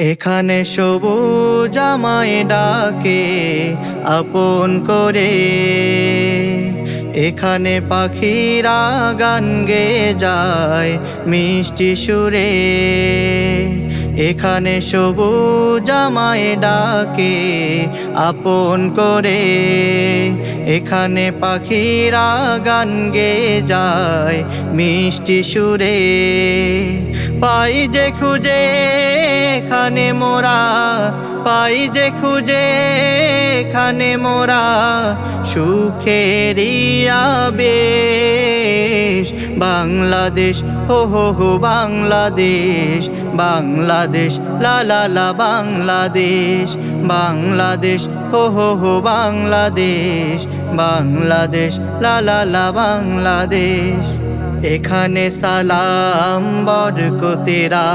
এখানে সবুজ আমায় ডাকে, আপন করে। এখানে পাখিরা গান গে যায় মিষ্টি সুরে। এখানে সবুজ আমায় ডাকে, আপন করে। এখানে পাখিরা গান গে যায় মিষ্টি সুরে। পাই যে খুঁজে এখানে মোরা, পাই যে খুঁজে এখানে মোরা, সুখেরই আবেশ। বাংলাদেশ, হো হো হো, বাংলাদেশ বাংলাদেশ, লা লা লা, বাংলাদেশ। বাংলাদেশ, হো হো হো, বাংলাদেশ বাংলাদেশ, লা লা লা, বাংলাদেশ। এখানে সালাম বরকতেরা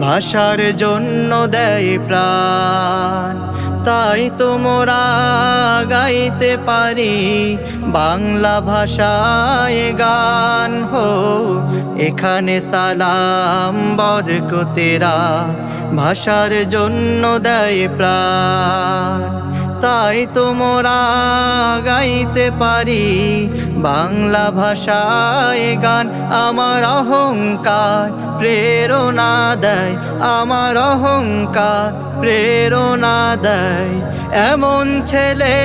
ভাষার জন্য দেয় প্রাণ। তাই তোমরা গাইতে পারি বাংলা ভাষায় গান হো। এখানে সালাম বরকতেরা ভাষার জন্য দেয় প্রাণ। তাই তোমরা গাইতে পারি বাংলা ভাষায় গান আমার অহংকার প্রেরণা দেয়, আমার অহংকার প্রেরণা দেয়। এমন ছেলে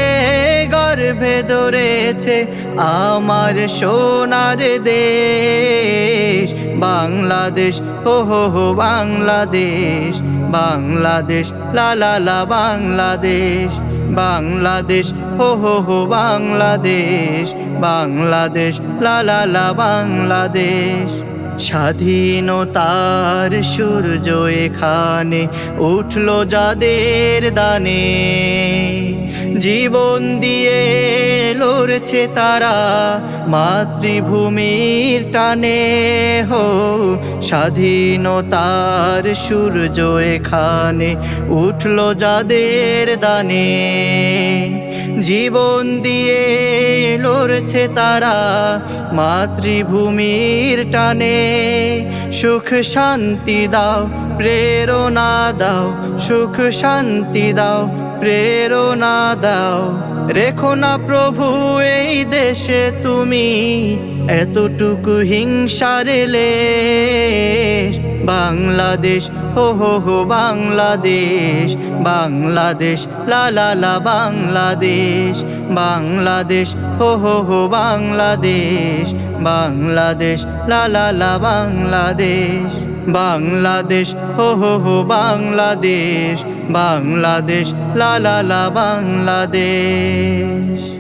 গর্ভে ধরেছে আমার সোনার দেশ। বাংলাদেশ, হো হো হো, বাংলাদেশ বাংলাদেশ, লা লা লা, বাংলাদেশ। বাংলাদেশ, হো হো হো, বাংলাদেশ বাংলাদেশ, লা লা লা, বাংলাদেশ। স্বাধীনতার সূর্য এখানে উঠল যাদের দানে। জীবন দিয়ে লড়ছে তারা, মাতৃভূমির টানে হো, স্বাধীনতার সূর্য এখানে উঠল যাদের দানে। জীবন দিয়ে লড়ছে তারা, মাতৃভূমির টানে, সুখ শান্তি দাও প্রেরণা দাও, সুখ শান্তি দাও, প্রেরণা দাও। রেখো না প্রভু, এই দেশে তুমি এতটুকু হিংসা রেলে। বাংলাদেশ, হো হো হো, বাংলাদেশ বাংলাদেশ, লা লা লা, বাংলাদেশ। বাংলাদেশ, হো হো হো, বাংলাদেশ বাংলাদেশ, লা লা লা, বাংলাদেশ। বাংলাদেশ হো হো হো বাংলাদেশ বাংলাদেশ লা লা বাংলাদেশ।